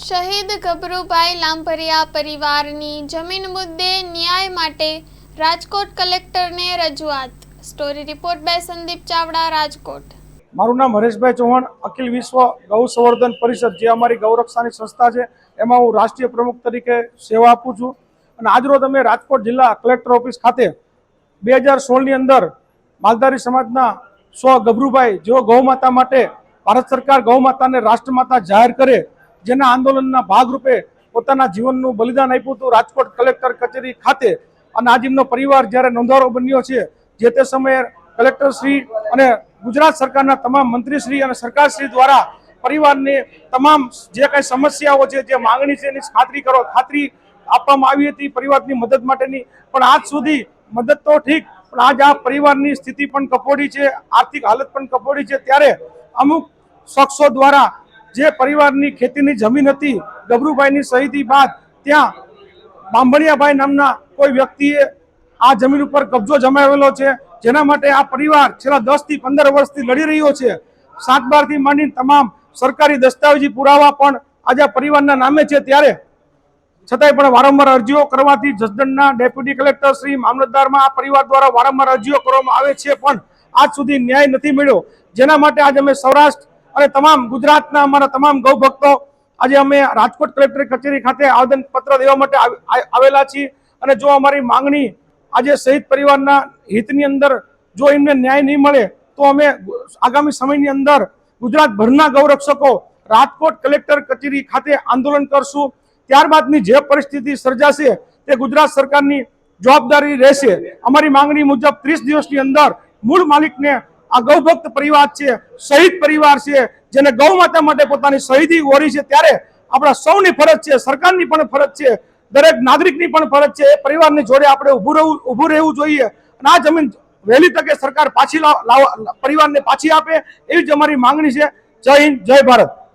શહીદ ગભરુભાઈ લાંભરિયા પરિવારની જમીન મુદ્દે ન્યાય માટે રાજકોટ કલેક્ટરને રજૂઆત. Story report by Sandeep Chavda, Rajkot. મારું નામ હરેશભાઈ ચૌહાણ, અખિલ વિશ્વ ગૌ સંવર્ધન પરિષદ, જે અમારી ગૌરક્ષાની સંસ્થા છે, એમાં હું રાષ્ટ્રીય પ્રમુખ તરીકે સેવા આપું છું. અને આજરોજ અમે રાજકોટ જિલ્લા કલેક્ટર ઓફિસ ખાતે બે હજાર સોળની અંદર માલધારી સમાજના સ્વ ગભરુભાઈ જેઓ ગૌમાતા માટે ભારત સરકાર ગૌમાતાને રાષ્ટ્રમાતા જાહેર કરે જેના આંદોલનના ભાગરૂપે પોતાના જીવનનું બલિદાન આપ્યું હતું રાજકોટ કલેક્ટર કચેરી ખાતે. અને આજ એમનો પરિવાર જ્યારે નોંધારો બન્યો છે, જે તે સમયે કલેક્ટરશ્રી અને ગુજરાત સરકારના તમામ મંત્રીશ્રી અને સરકારશ્રી દ્વારા પરિવારને તમામ જે કાંઈ સમસ્યાઓ છે, જે માંગણી છે, એની ખાતરી કરો, ખાતરી આપવામાં આવી હતી પરિવારની મદદ માટેની. પણ આજ સુધી મદદ તો ઠીક, પણ આજ આ પરિવારની સ્થિતિ પણ કપોડી છે, આર્થિક હાલત પણ કપોડી છે. ત્યારે અમુક શખ્સો દ્વારા જે પરિવારની ખેતીની જમીન હતી ગભરુભાઈની શહીદી બાદ ત્યાં બાંભણિયાભાઈ નામના કોઈ વ્યક્તિએ આ જમીન ઉપર કબજો જમાવેલો છે. જેના માટે આ પરિવાર છેલ્લા દસથી પંદર વર્ષથી લડી રહ્યો છે. સાત બારથી માંડીને તમામ સરકારી દસ્તાવેજી પુરાવા પણ આજે આ પરિવારના નામે છે. ત્યારે છતાંય પણ વારંવાર અરજીઓ કરવાથી જસદણના ડેપ્યુટી કલેક્ટર શ્રી મામલતદારમાં આ પરિવાર દ્વારા વારંવાર અરજીઓ કરવામાં આવે છે. પણ આજ સુધી ન્યાય નથી મળ્યો. જેના માટે આજે અમે સૌરાષ્ટ્ર અને તમામ ગુજરાતના અમારા તમામ ગૌ ભક્તો આજે અમે રાજકોટ કલેક્ટર કચેરી ખાતે આવેદન પત્ર દેવા માટે આવ- આવેલા છીએ. અને જો અમારી માંગણી આજે શહીદ પરિવારના હિતની અંદર જો એમને ન્યાય નહીં મળે, તો અમે આગામી સમયની અંદર ગુજરાતભરના ગૌરક્ષકો રાજકોટ કલેક્ટર કચેરી ખાતે આંદોલન કરશું. ત્યારબાદની જે પરિસ્થિતિ સર્જાશે તે ગુજરાત સરકારની જવાબદારી રહેશે. અમારી માંગણી મુજબ ત્રીસ દિવસની અંદર મૂળ માલિકને આ ગૌભક્ત પરિવાર છે, શહીદ પરિવાર છે, જેને ગૌ માતા માટે પોતાની શહીદી ઓરી છે, ત્યારે આપણા સૌની ફરજ છે, સરકારની પણ ફરજ છે, દરેક નાગરિકની પણ ફરજ છે, એ પરિવારની જોડે આપણે ઊભું રહેવું ઊભું રહેવું જોઈએ. અને આ જમીન વહેલી તકે સરકાર પાછી લાવ- પરિવારને પાછી આપે, એવી જ અમારી માંગણી છે. જય હિન્દ, જય ભારત.